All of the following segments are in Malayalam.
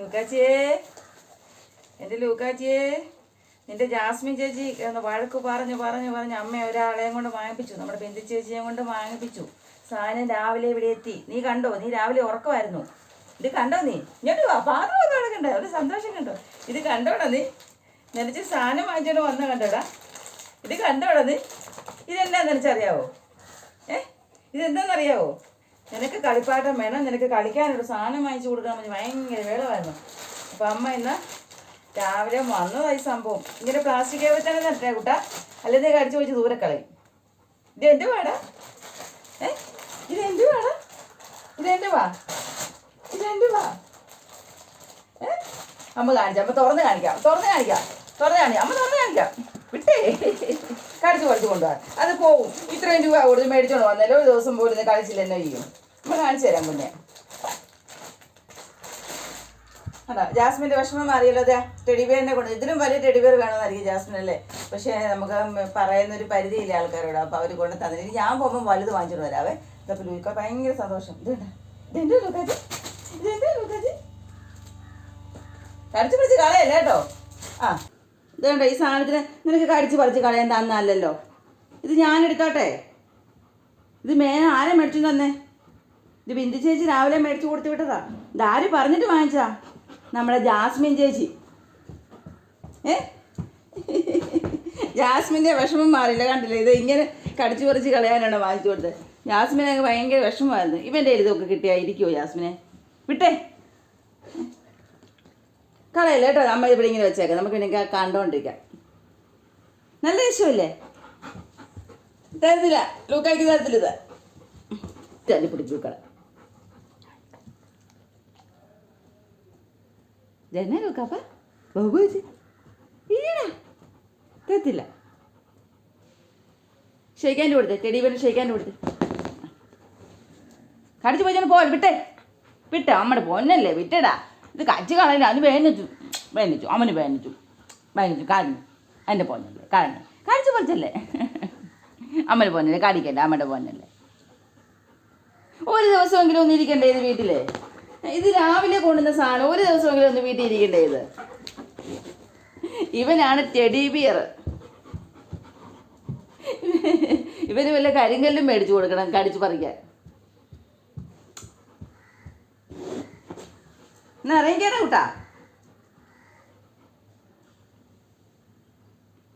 ലൂക്കാച്ചിയേ. എന്റെ ലൂക്കാച്ചിയേ നിന്റെ ജാസ്മിൻ ചേച്ചി ഒന്ന് വഴക്ക് പറഞ്ഞു പറഞ്ഞു പറഞ്ഞ് അമ്മ ഒരാളെയും കൊണ്ട് വാങ്ങിപ്പിച്ചു നമ്മുടെ ബിന്ദു ചേച്ചിയെ കൊണ്ട് വാങ്ങിപ്പിച്ചു സാധനം രാവിലെ ഇവിടെ എത്തി. നീ കണ്ടോ? നീ രാവിലെ ഉറക്കമായിരുന്നു. ഇത് കണ്ടോ നീ? ഇങ്ങോട്ട് വാ. പാത്രം ഒന്നും എടുക്കണ്ടേ ഒരു സന്തോഷം കണ്ടോ? ഇത് കണ്ടോടാ നീ? നിനച്ച് സാധനം വാങ്ങിച്ചോണ്ട് വന്ന കണ്ടോടാ? ഇത് കണ്ടോടാ നീ? ഇതെന്താ നിനച്ചറിയാവോ ഏ? ഇതെന്താണെന്നറിയാവോ നിനക്ക് കളിപ്പാട്ടം വേണം നിനക്ക് കളിക്കാനൊരു സാധനം വാങ്ങിച്ചു കൊടുക്കാൻ വേണ്ടി ഭയങ്കര വേളമായിരുന്നു അപ്പം അമ്മ ഇന്ന് രാവിലെ വന്നതായി സംഭവം. ഇങ്ങനെ പ്ലാസ്റ്റിക് ആവുമ്പോൾ തന്നെ നട്ടേ കുട്ട? അല്ലെങ്കിൽ കടിച്ചു വെച്ച് ദൂരെ കളയും. ഇത് എന്റെ പാടാ? ഏ? ഇത് എന്റെ പാടാ? ഇത് എന്റെ വാ ഇത് എന്റെ വാ ഏ? അമ്മ കാണിക്കാം അമ്മ തുറന്ന് കാണിക്കാം തുറന്ന് കാണിക്കാം തുറന്ന് കാണിക്കാം അമ്മ തുറന്ന് കാണിക്കാം. പഠിച്ചു കൊണ്ടുപോകാൻ അത് പോവും. ഇത്രയും രൂപ കൊടുത്ത് മേടിച്ചോണ്ട് വന്നല്ലോ ഒരു ദിവസം പോലും കളിച്ചില്ല എന്നെ ചെയ്യും. നമ്മൾ കാണിച്ചു തരാം മുന്നേ അതാ ജാസ്മിന്റെ വിഷമം മാറിയല്ലോ അതെ ടെഡിബിയറിനെ കൊണ്ട് ഇതിലും വലിയ ടെഡിബിയർ വേണമെന്നായിരിക്കും ജാസ്മിൻ അല്ലേ? പക്ഷേ നമുക്ക് പറയുന്ന ഒരു പരിധിയില്ല ആൾക്കാരോട്. അപ്പോൾ അവർ കൊണ്ട് തന്നെ ഞാൻ പോകുമ്പോൾ വലുത് വാങ്ങിച്ചിട്ട് വരാവേ ഇതപ്പോൾ ലൂക്ക ഭയങ്കര സന്തോഷം. ലൂക്കാജി കടിച്ചു പിടിച്ച് കളയല്ലേ കേട്ടോ? ആ. ഇതുണ്ട് ഈ സാധനത്തിന് നിനക്ക് കടിച്ച് പറിച്ച് കളയാൻ തന്നല്ലോ ഇത് ഞാൻ എടുത്തോട്ടെ ഇത് മേ ആരെ മേടിച്ചു തന്നെ ഇത് ബിന്ദു ചേച്ചി രാവിലെ മേടിച്ചു കൊടുത്തു വിട്ടതാ. ഇത് ആര് പറഞ്ഞിട്ട് വാങ്ങിച്ചാ നമ്മുടെ ജാസ്മിൻ ചേച്ചി. ഏ? ജാസ്മിന്റെ വിഷമം മാറില്ല കണ്ടില്ലേ? ഇത് ഇങ്ങനെ കടിച്ചു പറിച്ച് കളയാനാണ് വാങ്ങിച്ചു കൊടുത്തത്. ജാസ്മിനെ ഭയങ്കര വിഷമമായിരുന്നു. ഇവന്റെ ഇതൊക്കെ കിട്ടിയാ ഇരിക്കുമോ ജാസ്മിനെ? വിട്ടേ. കളയല്ലേ കേട്ടോ. നമ്മൾ ഇവിടെ ഇങ്ങനെ വെച്ചേക്കാം. നമുക്ക് ക- കണ്ടോണ്ടിരിക്കാം. നല്ല ഇഷ്ടമല്ലേ തരത്തില്ല. ലൂക്കായ്ക്ക് തരത്തില്ല ഇത്. തല്ലി പിടിച്ചു ലൂക്കളെ ജന ലൂക്കാപ്പ? ബഹുജി ഈടാ തരത്തില്ല. ഷെയ്ക്കാന്റെ കൊടുത്തേ. ടെഡീബിന് ഷെയ്ക്കാന്റെ കൊടുത്തേ. കടിച്ചു പോയി പോ വിട്ടേ. വിട്ടേ. അമ്മയുടെ പൊന്നല്ലേ. വിട്ടടാ. ഇത് കടിച്ചു കളയില്ല അതിന് വേനിച്ചു. വേനിച്ചു. അമ്മന് വേനിച്ചു. വേനിച്ചു. കളഞ്ഞു എന്റെ പൊന്നല്ലേ. കളഞ്ഞു കടിച്ചു പറിച്ചല്ലേ അമ്മയുടെ പോന്നല്ലേ കടിക്കല്ലേ അമ്മയുടെ പോന്നല്ലേ. ഒരു ദിവസമെങ്കിലും ഒന്ന് ഇരിക്കണ്ടേ ഇത് വീട്ടിൽ? ഇത് രാവിലെ കൊണ്ടുവന്ന സാധനം ഒരു ദിവസമെങ്കിലും ഒന്ന് വീട്ടിൽ ഇരിക്കണ്ടേ ഇത്? ഇവനാണ് ടെഡി ബിയർ ഇവന് വല്ല കരിങ്കല്ലും മേടിച്ചു കൊടുക്കണം കടിച്ചു പറിക്കാൻ. എന്നാ കൂട്ടാ.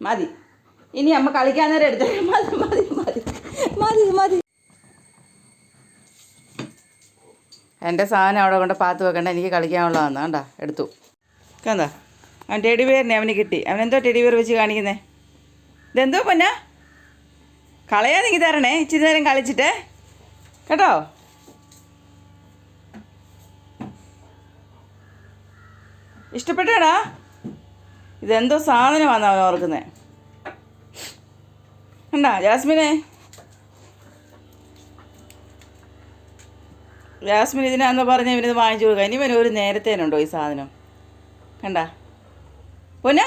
മതി. ഇനി അമ്മ കളിക്കാൻ നേരം എടുത്തു മതി മതി മതി. മതി മതി. എന്റെ സാധനം അവിടെ കൊണ്ട് പാത്ത് വെക്കണ്ട എനിക്ക് കളിക്കാനുള്ളതാണ് കണ്ടാ? എടുത്തു. കണ്ടാ? അവൻ ടെഡി ബിയറിനെ അവന് കിട്ടി. അവൻ എന്തോ ടെഡി ബിയർ വെച്ച് കാണിക്കുന്നേ. ഇതെന്തോ പൊന്ന? കളയാ നീ തരണേ. ഇച്ചിരി നേരം കളിച്ചിട്ട്. കേട്ടോ? ഇഷ്ടപ്പെട്ടാടാ? ഇതെന്തോ സാധനമാണ് അവൻ ഓർക്കുന്നത് കണ്ടാ ജാസ്മിനെ? ജാസ്മിൻ ഇതിനാന്ന് പറഞ്ഞ് ഇവനിത് വാങ്ങിച്ചു കൊടുക്കുക ഇനി ഇവന് ഒരു നേരത്തേനുണ്ടോ ഈ സാധനം? കണ്ട? പൊന്നാ?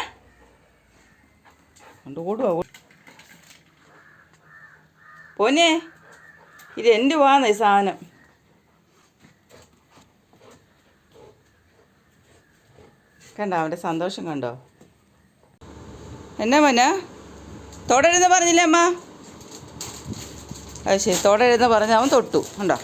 കൊണ്ട് പൊന്നെ ഇത് എന്റെ വാന്ന് ഈ സാധനം? കണ്ട അവന്റെ സന്തോഷം കണ്ടോ? എന്നാ മോന തൊടരുന്ന് പറഞ്ഞില്ലേ അമ്മ? അത് ശരി തൊടരുതെന്ന് പറഞ്ഞ് അവൻ തൊട്ടു. കണ്ടോ?